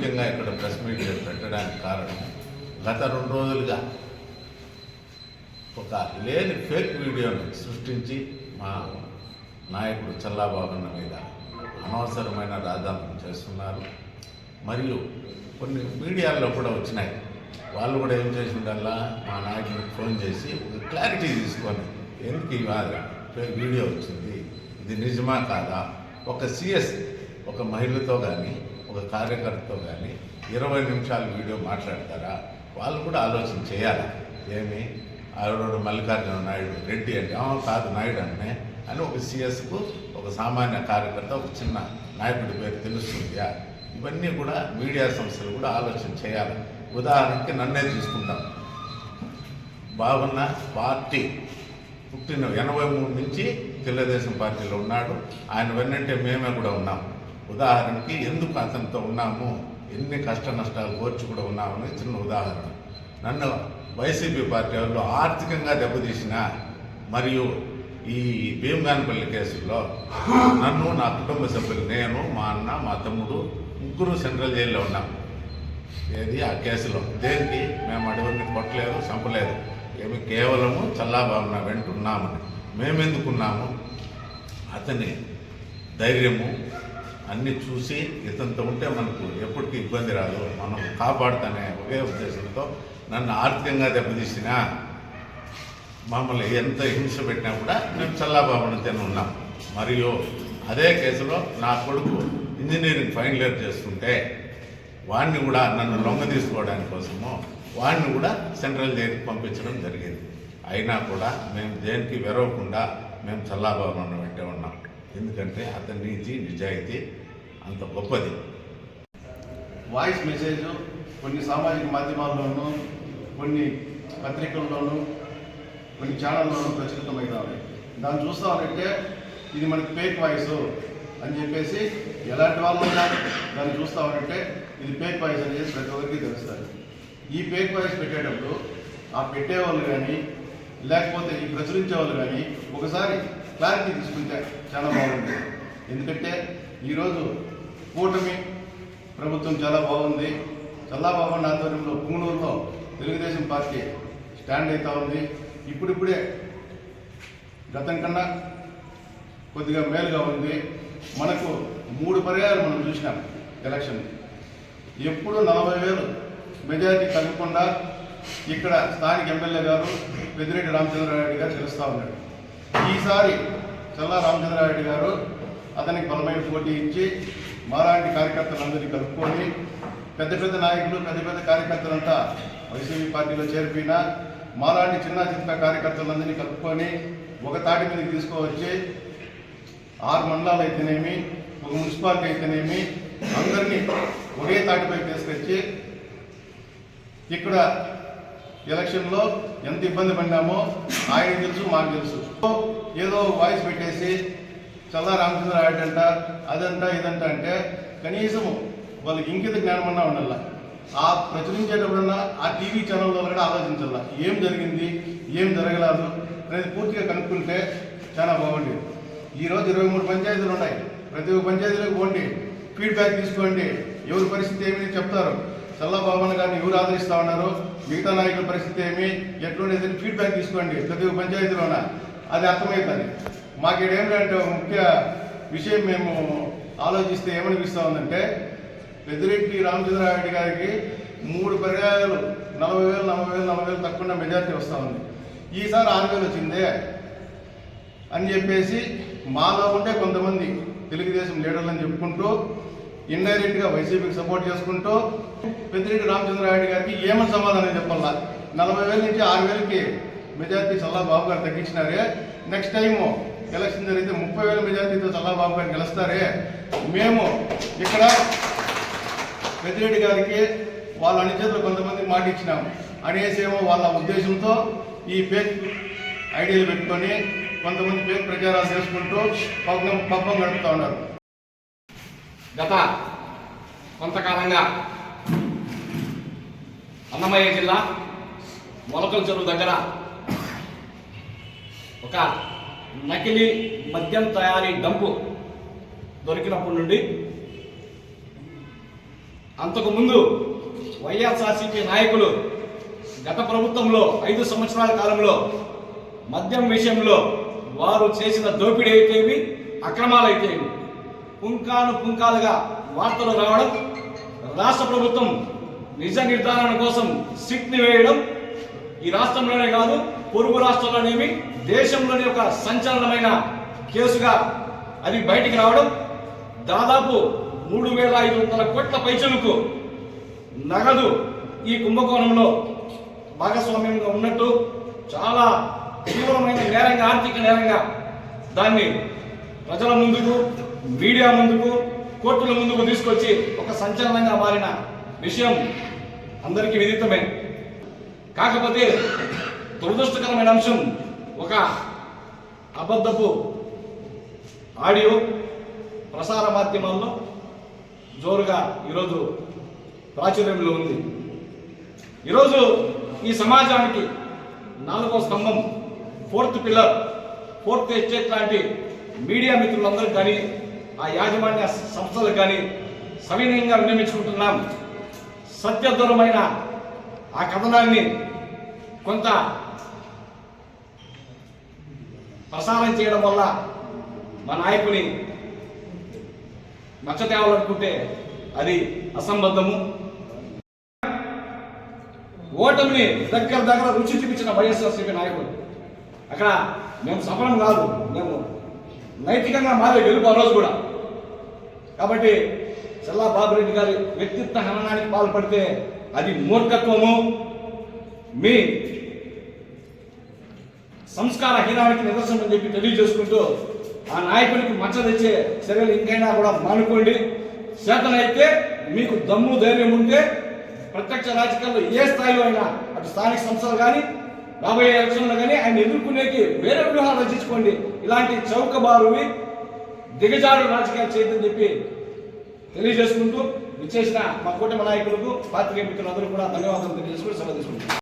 ముఖ్యంగా ఇక్కడ press meet పెట్టడానికి కారణం గత రెండు రోజులుగా ఒక లేని ఫేక్ వీడియోను సృష్టించి మా నాయకుడు చల్లాబాబన్న మీద అనవసరమైన రాజధానం చేస్తున్నారు. మరియు కొన్ని మీడియాల్లో కూడా వచ్చినాయి. వాళ్ళు కూడా ఏం చేసిండల్లా మా నాయకుడికి ఫోన్ చేసి ఒక క్లారిటీ తీసుకొని ఎందుకు ఇవాళ ఫేక్ వీడియో వచ్చింది. ఇది నిజమా కాదా? ఒక సిఎస్ ఒక మహిళతో కానీ ఒక కార్యకర్తతో కానీ ఇరవై నిమిషాలు వీడియో మాట్లాడతారా? వాళ్ళు కూడా ఆలోచన చేయాలి? ఏమి? ఆవిడ మల్లికార్జున నాయుడు రెడ్డి అంటే కాదు నాయుడు అంటే అని ఒక సిఎస్కు ఒక సామాన్య కార్యకర్త ఒక చిన్న నాయకుడి పేరు తెలుస్తుందా. ఇవన్నీ కూడా మీడియా సంస్థలు కూడా ఆలోచన చేయాలి. ఉదాహరణకి నన్నే తీసుకుంటాం బాగున్న పార్టీ పుట్టిన ఎనభై మూడు నుంచి తెలుగుదేశం పార్టీలో ఉన్నాడు. ఆయన వెన్నంటే మేమే కూడా ఉన్నాం. ఉదాహరణకి ఎందుకు అతనితో ఉన్నాము? ఎన్ని కష్ట నష్టాలు కోర్చి కూడా ఉన్నామని చిన్న ఉదాహరణ. నన్ను వైసీపీ పార్టీ వాళ్ళు ఆర్థికంగా దెబ్బతీసిన మరియు ఈ భీమగానపల్లి కేసుల్లో నన్ను నా కుటుంబ సభ్యులు నేను మా అన్న మా తమ్ముడు ముగ్గురు సెంట్రల్ జైల్లో ఉన్నాం. ఏది? ఆ కేసులో. దేనికి? మేము అడవిని కొట్టలేదు చంపలేదు. ఏమి కేవలము చల్లాబాబున వెంట ఉన్నామని మేమెందుకున్నాము? అతని ధైర్యము అన్నీ చూసి ఇతనితో ఉంటే మనకు ఎప్పటికీ ఇబ్బంది రాదు. మనం కాపాడుతానే ఒకే ఉద్దేశంతో నన్ను ఆర్థికంగా దెబ్బతీసినా మమ్మల్ని ఎంత హింస పెట్టినా కూడా మేము చల్లాబాబునితో ఉన్నాం. మరియు అదే కేసులో నా కొడుకు ఇంజనీరింగ్ ఫైనల్ ఇయర్ చేస్తుంటే వాడిని కూడా నన్ను లొంగ తీసుకోవడానికి కోసము వాడిని కూడా సెంట్రల్ జైలుకి పంపించడం జరిగింది. అయినా కూడా మేము దేనికి వెరవకుండా మేము చల్లాబాబును వెంటే ఉన్నాం. ఎందుకంటే అతని నీతి నిజాయితీ అంత గొప్పది. వాయిస్ మెసేజ్ కొన్ని సామాజిక మాధ్యమాల్లోనూ కొన్ని పత్రికల్లోనూ కొన్ని ఛానల్లోనూ ప్రచురితమవుతాయి దాన్ని చూస్తామంటే ఇది మనకి ఫేక్ వాయిస్ అని చెప్పేసి ఎలాంటి వాళ్ళైనా దాన్ని చూస్తామంటే ఇది ఫేక్ వాయిస్ అని చెప్పి ప్రతి ఒక్కరికి తెలుస్తుంది ఈ ఫేక్ వాయిస్ పెట్టేటప్పుడు ఆ పెట్టేవాళ్ళు కానీ లేకపోతే ఈ ప్రచురించే వాళ్ళు కానీ ఒకసారి క్లారిటీ తీసుకుంటే చాలా బాగుంటుంది. ఎందుకంటే ఈరోజు కూటమి ప్రభుత్వం చాలా బాగుంది. చల్లాబాబు ఆధ్వర్యంలో పూణూరులో తెలుగుదేశం పార్టీ స్టాండ్ అవుతా ఉంది. ఇప్పుడిప్పుడే గతం కన్నా కొద్దిగా మేలుగా ఉంది. మనకు మూడు పర్యాయాలు మనం చూసినాం ఎలక్షన్. ఎప్పుడు నలభై వేలు మెజారిటీ తగ్గకుండా ఇక్కడ స్థానిక ఎమ్మెల్యే గారు పెద్దిరెడ్డి రామచంద్రారెడ్డి గారు గెలుస్తూ ఉన్నాడు. ఈసారి చల్లా రామచంద్రారెడ్డి గారు అతనికి బలమైన పోటీ ఇచ్చి మాలాంటి కార్యకర్తలందరినీ కలుపుకొని పెద్ద పెద్ద నాయకులు పెద్ద పెద్ద కార్యకర్తలంతా వైసీపీ పార్టీలో చేరిపోయినా మాలాంటి చిన్న చిన్న కార్యకర్తలందరినీ కలుపుకొని ఒక తాటి మీదకి తీసుకువచ్చి ఆరు మండలాలు అయితేనేమి ఒక మున్సిపాలిటీ అయితేనేమి అందరినీ ఒకే తాటిపై తీసుకొచ్చి ఇక్కడ ఎలక్షన్లో ఎంత ఇబ్బంది పడినామో ఆయన తెలుసు మాకు తెలుసు. ఏదో వాయిస్ పెట్టేసి చల్లా రామచంద్రారెడ్డి అంట అదంట ఇదంట అంటే కనీసం వాళ్ళకి ఇంకిత జ్ఞానమన్నా ఉండాల. ఆ ప్రచురించేటప్పుడన్నా ఆ టీవీ ఛానల్లో కూడా ఆలోచించాల. ఏం జరిగింది ఏం జరగలేదు అనేది పూర్తిగా కనుక్కుంటే చాలా బాగుండేది. ఈరోజు ఇరవై మూడు పంచాయతీలు ఉన్నాయి. ప్రతి ఒక్క పంచాయతీలోకి పోండి ఫీడ్బ్యాక్ తీసుకోండి. ఎవరి పరిస్థితి ఏమి చెప్తారు. చల్లబాబన్ గారిని ఎవరు ఆదరిస్తూ ఉన్నారు? మిగతా నాయకుల పరిస్థితి ఏమి? ఎట్లుండేది ఫీడ్బ్యాక్ తీసుకోండి ప్రతి ఒక్క పంచాయతీలోన? అది అర్థమవుతుంది మాకు ఏంటంటే ముఖ్య విషయం మేము ఆలోచిస్తే ఏమనిపిస్తూ ఉందంటే పెద్దిరెడ్డి రామచంద్రారెడ్డి గారికి మూడు పర్యాయాలు నలభై వేలు నలభై వేలు నలభై వేలు తక్కువ మెజార్టీ వస్తూ ఉంది. ఈసారి ఆరు వేలు వచ్చిందే అని చెప్పేసి మాలో ఉండే కొంతమంది తెలుగుదేశం లీడర్లని చెప్పుకుంటూ ఇండైరెక్ట్గా వైసీపీకి సపోర్ట్ చేసుకుంటూ పెద్దిరెడ్డి రామచంద్రారెడ్డి గారికి ఏమని సమాధానం చెప్పాలా? నలభై వేల నుంచి ఆరు వేలకి మెజార్టీ చల్లా బాబు గారు తగ్గించినారే. నెక్స్ట్ టైం ఎలక్షన్ జరిగితే ముప్పై వేల మెజార్టీతో చల్లా బాబు గారు గెలుస్తారే. మేము ఇక్కడ పెద్దిరెడ్డి గారికి వాళ్ళ అనుచేతులు కొంతమంది మాట ఇచ్చినాం. అనేసేమో వాళ్ళ ఉద్దేశంతో ఈ ఫేక్ ఐడియాలు పెట్టుకొని కొంతమంది ఫేక్ ప్రచారాలు చేసుకుంటూ పబ్బం పబ్బం గడుపుతూ ఉన్నారు. గత కొంతకాలంగా అన్నమయ్య జిల్లా మొలకల చెరువు దగ్గర ఒక నకిలీ మద్యం తయారీ డంపు దొరికినప్పటి నుండి అంతకుముందు వైఎస్ఆర్సీపీ నాయకులు గత ప్రభుత్వంలో ఐదు సంవత్సరాల కాలంలో మద్యం విషయంలో వారు చేసిన దోపిడీ అయితేవి అక్రమాలు అయితేవి పుంకాను పుంకాలుగా వార్తలు రావడం రాష్ట్ర ప్రభుత్వం నిజ నిర్ధారణ కోసం సిట్ని వేయడం ఈ రాష్ట్రంలోనే కాదు పొరుగు రాష్ట్రంలోనేమి దేశంలోని ఒక సంచలనమైన కేసుగా అది బయటికి రావడం దాదాపు మూడు వేల ఐదు వందల కోట్ల పైచలకు నగదు ఈ కుంభకోణంలో భాగస్వామ్యంగా ఉన్నట్టు చాలా తీవ్రమైన నేరంగా ఆర్థిక నేరంగా దాన్ని ప్రజల ముందుకు మీడియా ముందుకు కోర్టుల ముందుకు తీసుకొచ్చి ఒక సంచలనంగా మారిన విషయం అందరికీ విదితమే. కాకపోతే దురదృష్టకరమైన అంశం ఒక అబద్ధపు ఆడియో ప్రసార మాధ్యమాల్లో జోరుగా ఈరోజు ప్రాచుర్యంలో ఉంది. ఈరోజు ఈ సమాజానికి నాలుగో స్తంభం ఫోర్త్ పిల్లర్ ఫోర్త్ ఎస్టేట్ లాంటి మీడియా మిత్రులందరికీ కానీ ఆ యాజమాన్య సంస్థలకు కానీ సవినయంగా విన్నమించుకుంటున్నాం సత్యదూరమైన ఆ కథనాన్ని కొంత ప్రసారం చేయడం వల్ల మా నాయకుని మచ్చ తేవాలనుకుంటే అది అసంబద్ధము. ఓటమిని దగ్గర దగ్గర రుచి చూపించిన వైఎస్ఆర్సీపీ నాయకుడు అక్కడ మేము సఫలం కాదు మేము నైతికంగా మారే గెలుపు ఆ రోజు కూడా. కాబట్టి చల్లా బాబురెడ్డి గారి వ్యక్తిత్వ హననానికి పాల్పడితే అది మూర్ఖత్వము. మీ సంస్కార హీనానికి నిదర్శనం అని చెప్పి తెలియజేసుకుంటూ ఆ నాయకునికి మచ్చ తెచ్చే చర్యలు ఇంకైనా కూడా మానుకోండి. చేతనైతే మీకు దమ్ము ధైర్యం ఉంటే ప్రత్యక్ష రాజకీయాల్లో ఏ స్థాయిలో అయినా అటు స్థానిక సంస్థలు కానీ రాబోయే ఎలక్షన్లు కానీ ఆయన ఎదుర్కొనేకి వేరే వ్యూహాలు రచించుకోండి. ఇలాంటి చౌకబారువి దిగజారు రాజకీయాలు చేయదని చెప్పి తెలియజేసుకుంటూ విచ్చేసిన మా కూటమి నాయకులకు పాత్రికేయ మిత్రులందరూ కూడా ధన్యవాదాలు తెలియజేసుకుంటూ సెలవు తీసుకుంటున్నాను